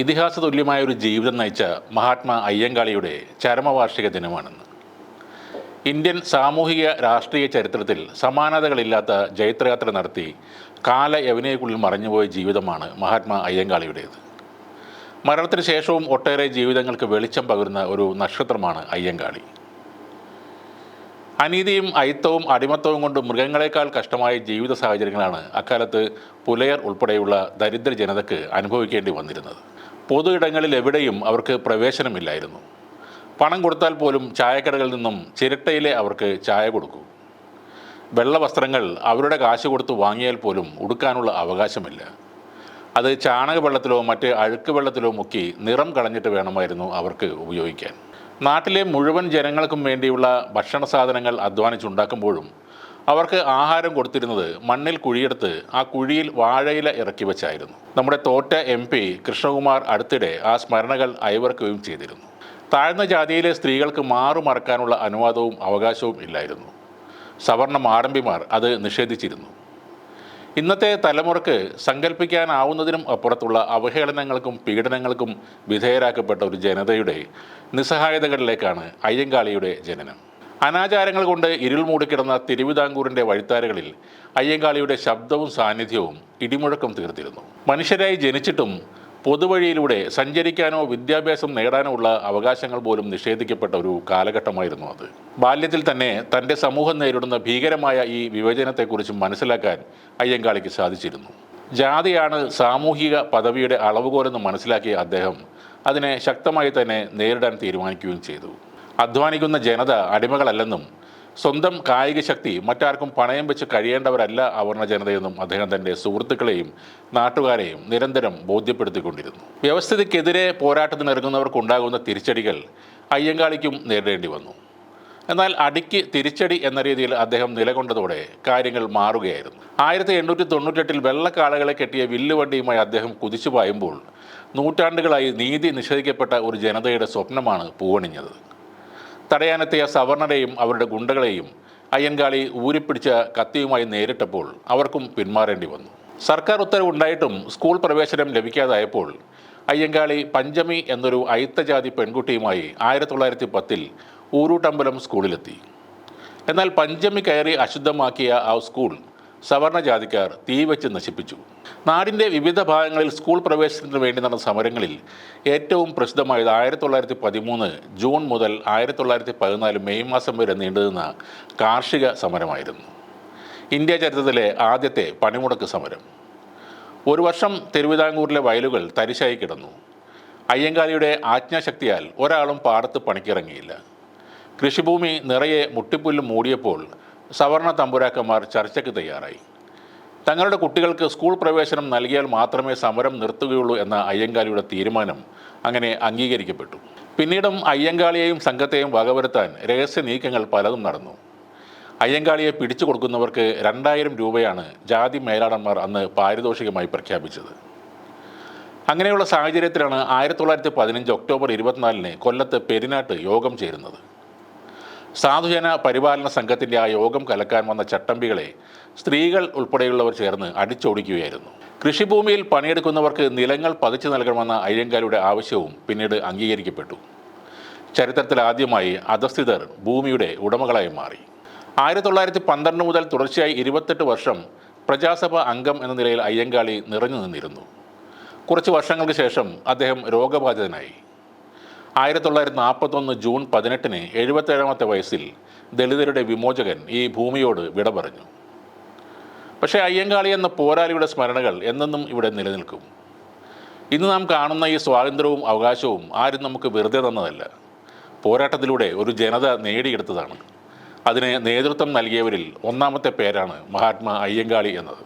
ഇതിഹാസ തുല്യമായ ഒരു ജീവിതം നയിച്ച മഹാത്മാ അയ്യങ്കാളിയുടെ ചരമവാർഷിക ദിനമാണെന്ന്. ഇന്ത്യൻ സാമൂഹിക രാഷ്ട്രീയ ചരിത്രത്തിൽ സമാനതകളില്ലാത്ത ജൈത്രയാത്ര നടത്തി കാല യവനയ്ക്കുള്ളിൽ മറഞ്ഞുപോയ ജീവിതമാണ് മഹാത്മാ അയ്യങ്കാളിയുടേത്. മരണത്തിന് ശേഷവും ഒട്ടേറെ ജീവിതങ്ങൾക്ക് വെളിച്ചം പകരുന്ന ഒരു നക്ഷത്രമാണ് അയ്യങ്കാളി. അനീതിയും അയിത്തവും അടിമത്തവും കൊണ്ട് മൃഗങ്ങളെക്കാൾ കഷ്ടമായ ജീവിത സാഹചര്യങ്ങളാണ് അക്കാലത്ത് പുലയർ ഉൾപ്പെടെയുള്ള ദരിദ്ര ജനതയ്ക്ക് അനുഭവിക്കേണ്ടി വന്നിരുന്നത്. പൊതു ഇടങ്ങളിൽ എവിടെയും അവർക്ക് പ്രവേശനമില്ലായിരുന്നു. പണം കൊടുത്താൽ പോലും ചായക്കടകളിൽ നിന്നും ചിരട്ടയിലെ അവർക്ക് ചായ കൊടുക്കൂ. വെള്ളവസ്ത്രങ്ങൾ അവരുടെ കാശ് കൊടുത്ത് വാങ്ങിയാൽ പോലും ഉടുക്കാനുള്ള അവകാശമില്ല. അത് ചാണക വെള്ളത്തിലോ മറ്റ് അഴുക്ക് വെള്ളത്തിലോ മുക്കി നിറം കളഞ്ഞിട്ട് വേണമായിരുന്നു അവർക്ക് ഉപയോഗിക്കാൻ. നാട്ടിലെ മുഴുവൻ ജനങ്ങൾക്കും വേണ്ടിയുള്ള ഭക്ഷണ സാധനങ്ങൾ അധ്വാനിച്ചുണ്ടാക്കുമ്പോഴും അവർക്ക് ആഹാരം കൊടുത്തിരുന്നത് മണ്ണിൽ കുഴിയെടുത്ത് ആ കുഴിയിൽ വാഴയില ഇറക്കി വെച്ചായിരുന്നു. നമ്മുടെ തോറ്റ എം പി കൃഷ്ണകുമാർ അടുത്തിടെ ആ സ്മരണകൾ അയവർക്കുകയും ചെയ്തിരുന്നു. താഴ്ന്ന ജാതിയിലെ സ്ത്രീകൾക്ക് മാറുമറക്കാനുള്ള അനുവാദവും അവകാശവും ഇല്ലായിരുന്നു. സവർണ മാടമ്പിമാർ അത് നിഷേധിച്ചിരുന്നു. ഇന്നത്തെ തലമുറയ്ക്ക് സങ്കല്പിക്കാനാവുന്നതിനും അപ്പുറത്തുള്ള അവഹേളനങ്ങൾക്കും പീഡനങ്ങൾക്കും വിധേയരാക്കപ്പെട്ട ഒരു ജനതയുടെ നിസ്സഹായതകളിലേക്കാണ് അയ്യങ്കാളിയുടെ ജനനം. അനാചാരങ്ങൾ കൊണ്ട് ഇരുൾ മൂടിക്കിടന്ന തിരുവിതാംകൂറിന്റെ വഴിത്താരകളിൽ അയ്യങ്കാളിയുടെ ശബ്ദവും സാന്നിധ്യവും ഇടിമുഴക്കം തീർത്തിരുന്നു. മനുഷ്യരായി ജനിച്ചിട്ടും പൊതുവഴിയിലൂടെ സഞ്ചരിക്കാനോ വിദ്യാഭ്യാസം നേടാനോ ഉള്ള അവകാശങ്ങൾ പോലും നിഷേധിക്കപ്പെട്ട ഒരു കാലഘട്ടമായിരുന്നു അത്. ബാല്യത്തിൽ തന്നെ തന്റെ സമൂഹം നേരിടുന്ന ഭീകരമായ ഈ വിവേചനത്തെക്കുറിച്ച് മനസ്സിലാക്കാൻ അയ്യങ്കാളിക്ക് സാധിച്ചിരുന്നു. ജാതിയാണ് സാമൂഹിക പദവിയുടെ അളവുകോലെന്ന് മനസ്സിലാക്കിയ അദ്ദേഹം അതിനെ ശക്തമായി തന്നെ നേരിടാൻ തീരുമാനിക്കുകയും ചെയ്തു. അധ്വാനിക്കുന്ന ജനത അടിമകളല്ലെന്നും സ്വന്തം കായിക ശക്തി മറ്റാർക്കും പണയം വെച്ച് കഴിയേണ്ടവരല്ല അവർണ ജനതയെന്നും അദ്ദേഹം തന്റെ സുഹൃത്തുക്കളെയും നാട്ടുകാരെയും നിരന്തരം ബോധ്യപ്പെടുത്തിക്കൊണ്ടിരുന്നു. വ്യവസ്ഥിതിക്കെതിരെ പോരാട്ടത്തിനിറങ്ങുന്നവർക്കുണ്ടാകുന്ന തിരിച്ചടികൾ അയ്യങ്കാളിക്കും നേരിടേണ്ടി വന്നു. എന്നാൽ അടിക്ക് തിരിച്ചടി എന്ന രീതിയിൽ അദ്ദേഹം നിലകൊണ്ടതോടെ കാര്യങ്ങൾ മാറുകയായിരുന്നു. ആയിരത്തി എണ്ണൂറ്റി തൊണ്ണൂറ്റെട്ടിൽ വെള്ളക്കാളകളെ കെട്ടിയ വില്ലുവണ്ടിയുമായി അദ്ദേഹം കുതിച്ചു പായുമ്പോൾ നൂറ്റാണ്ടുകളായി നീതി നിഷേധിക്കപ്പെട്ട ഒരു ജനതയുടെ സ്വപ്നമാണ് പൂവണിഞ്ഞത്. തടയാനെത്തിയ സവർണരെയും അവരുടെ ഗുണ്ടകളെയും അയ്യങ്കാളി ഊരിപ്പിടിച്ച കത്തിയുമായി നേരിട്ടപ്പോൾ അവർക്കും പിന്മാറേണ്ടി വന്നു. സർക്കാർ ഉത്തരവുണ്ടായിട്ടും സ്കൂൾ പ്രവേശനം ലഭിക്കാതായപ്പോൾ അയ്യങ്കാളി പഞ്ചമി എന്നൊരു അയിത്തജാതി പെൺകുട്ടിയുമായി ആയിരത്തി തൊള്ളായിരത്തി പത്തിൽ ഊരൂട്ടമ്പലം സ്കൂളിലെത്തി. എന്നാൽ പഞ്ചമി കയറി അശുദ്ധമാക്കിയ ആ സ്കൂൾ സവർണ ജാതിക്കാർ തീവച്ച് നശിപ്പിച്ചു. നാടിന്റെ വിവിധ ഭാഗങ്ങളിൽ സ്കൂൾ പ്രവേശനത്തിന് വേണ്ടി നടന്ന സമരങ്ങളിൽ ഏറ്റവും പ്രസിദ്ധമായത് ആയിരത്തി തൊള്ളായിരത്തി പതിമൂന്ന് ജൂൺ മുതൽ ആയിരത്തി തൊള്ളായിരത്തി പതിനാല് മെയ് മാസം വരെ നീണ്ടുനിന്ന കാർഷിക സമരമായിരുന്നു. ഇന്ത്യ ചരിത്രത്തിലെ ആദ്യത്തെ പണിമുടക്ക് സമരം. ഒരു വർഷം തിരുവിതാംകൂറിലെ വയലുകൾ തരിശായി കിടന്നു. അയ്യങ്കാലിയുടെ ആജ്ഞാശക്തിയാൽ ഒരാളും പാടത്ത് പണിക്കിറങ്ങിയില്ല. കൃഷിഭൂമി നിറയെ മുട്ടിപ്പുല്ലും മൂടിയപ്പോൾ സവർണ തമ്പുരാക്കന്മാർ ചർച്ചയ്ക്ക് തയ്യാറായി. തങ്ങളുടെ കുട്ടികൾക്ക് സ്കൂൾ പ്രവേശനം നൽകിയാൽ മാത്രമേ സമരം നിർത്തുകയുള്ളൂ എന്ന അയ്യങ്കാളിയുടെ തീരുമാനം അങ്ങനെ അംഗീകരിക്കപ്പെട്ടു. പിന്നീടും അയ്യങ്കാളിയെയും സംഘത്തെയും വകവരുത്താൻ രഹസ്യ നീക്കങ്ങൾ പലതും നടന്നു. അയ്യങ്കാളിയെ പിടിച്ചു കൊടുക്കുന്നവർക്ക് രണ്ടായിരം രൂപയാണ് ജാതി മേലാടന്മാർ അന്ന് പാരിതോഷികമായി പ്രഖ്യാപിച്ചത്. അങ്ങനെയുള്ള സാഹചര്യത്തിലാണ് ആയിരത്തി തൊള്ളായിരത്തി പതിനഞ്ച് ഒക്ടോബർ ഇരുപത്തിനാലിന് കൊല്ലത്ത് പെരിനാട്ട് യോഗം ചേരുന്നത്. സാധുജന പരിപാലന സംഘത്തിന്റെ ആ യോഗം കലക്കാൻ വന്ന ചട്ടമ്പികളെ സ്ത്രീകൾ ഉൾപ്പെടെയുള്ളവർ ചേർന്ന് അടിച്ചോടിക്കുകയായിരുന്നു. കൃഷിഭൂമിയിൽ പണിയെടുക്കുന്നവർക്ക് നിലങ്ങൾ പതിച്ചു നൽകണമെന്ന അയ്യങ്കാലിയുടെ ആവശ്യവും പിന്നീട് അംഗീകരിക്കപ്പെട്ടു. ചരിത്രത്തിൽ ആദ്യമായി അധസ്ഥിതർ ഭൂമിയുടെ ഉടമകളായി മാറി. ആയിരത്തി തൊള്ളായിരത്തി പന്ത്രണ്ട് മുതൽ തുടർച്ചയായി ഇരുപത്തെട്ട് വർഷം പ്രജാസഭ അംഗം എന്ന നിലയിൽ അയ്യങ്കാളി നിറഞ്ഞു നിന്നിരുന്നു. കുറച്ച് വർഷങ്ങൾക്ക് ശേഷം അദ്ദേഹം രോഗബാധിതനായി. ആയിരത്തി തൊള്ളായിരത്തി നാൽപ്പത്തൊന്ന് ജൂൺ പതിനെട്ടിന് എഴുപത്തേഴാമത്തെ വയസ്സിൽ ദളിതരുടെ വിമോചകൻ ഈ ഭൂമിയോട് വിട പറഞ്ഞു. പക്ഷേ അയ്യങ്കാളി എന്ന പോരാളിയുടെ സ്മരണകൾ എന്നെന്നും ഇവിടെ നിലനിൽക്കും. ഇന്ന് നാം കാണുന്ന ഈ സ്വാതന്ത്ര്യവും അവകാശവും ആരും നമുക്ക് വെറുതെ തന്നതല്ല. പോരാട്ടത്തിലൂടെ ഒരു ജനത നേടിയെടുത്തതാണ്. അതിന് നേതൃത്വം നൽകിയവരിൽ ഒന്നാമത്തെ പേരാണ് മഹാത്മാ അയ്യങ്കാളി എന്നത്.